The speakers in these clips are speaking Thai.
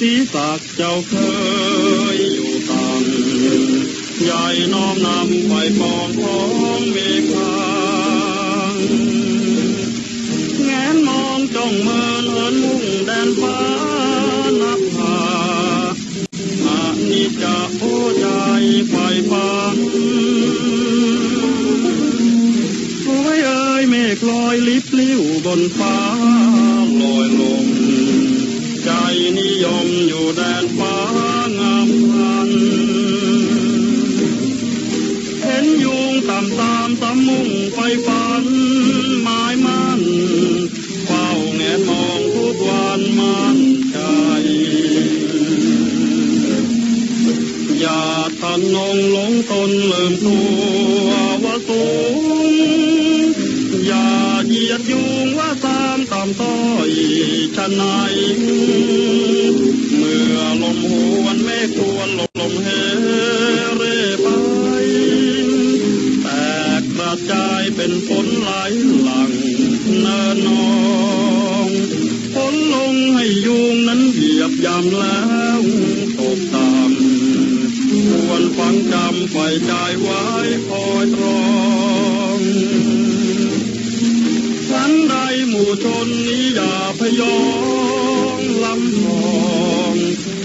ศรีศักเจ้าเคยอยู่ต่างใหญ่น้อมนำไปปองของเมฆางแงนมองจ้องเมินเหินมุ่งแดนฟ้านับพาอานิจะโอใจไฟฟังโอ้ยเอ้ยเมฆลอยลิบลิ้วบนฟ้าลอยลง ใจนิยมอยู่แดนฟ้างามพัน เห็นยุงตามตามตามมุ่งไฟฝันหมายมันเฝ้าแงนมองทุกวันมันใจ อย่าทันนงหลงตนลืมตัวว่าสูง อย่าเหยียดยุงว่าตามตามต้อ ชะไหนเมื่อลมหวนไม่ควรลมลมเฮเร่ไป แตกกระจายเป็นฝนไหลหลังเนินนองฝนลงให้ยุงนั้นเหยียบยำแล้วตกตามควรฟังจำไฟใจไว้คอยตรอ ย่าพยองลำพอง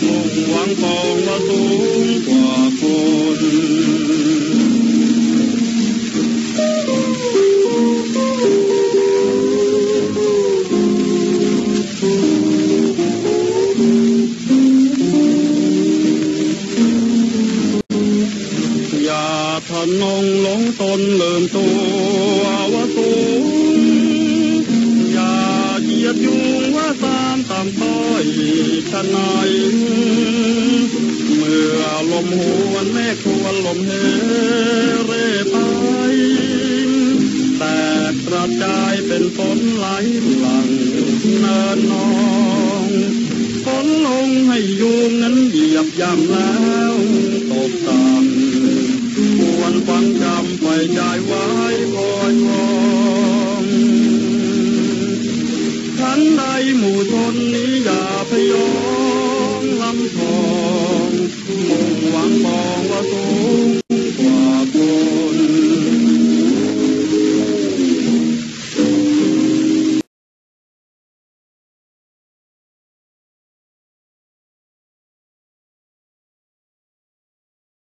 งงหวังปองว่าสูงกว่าคนอย่าทะนงหลงตนเลืมตัว อยชะไหนายเมื่อลมหวนแม่ควรลมเฮเร่ไปแตกกระจายเป็นฝนไหลหลังเนินนองฝนลงให้ยุงนั้นเหยียบย่ำแล้ว struggle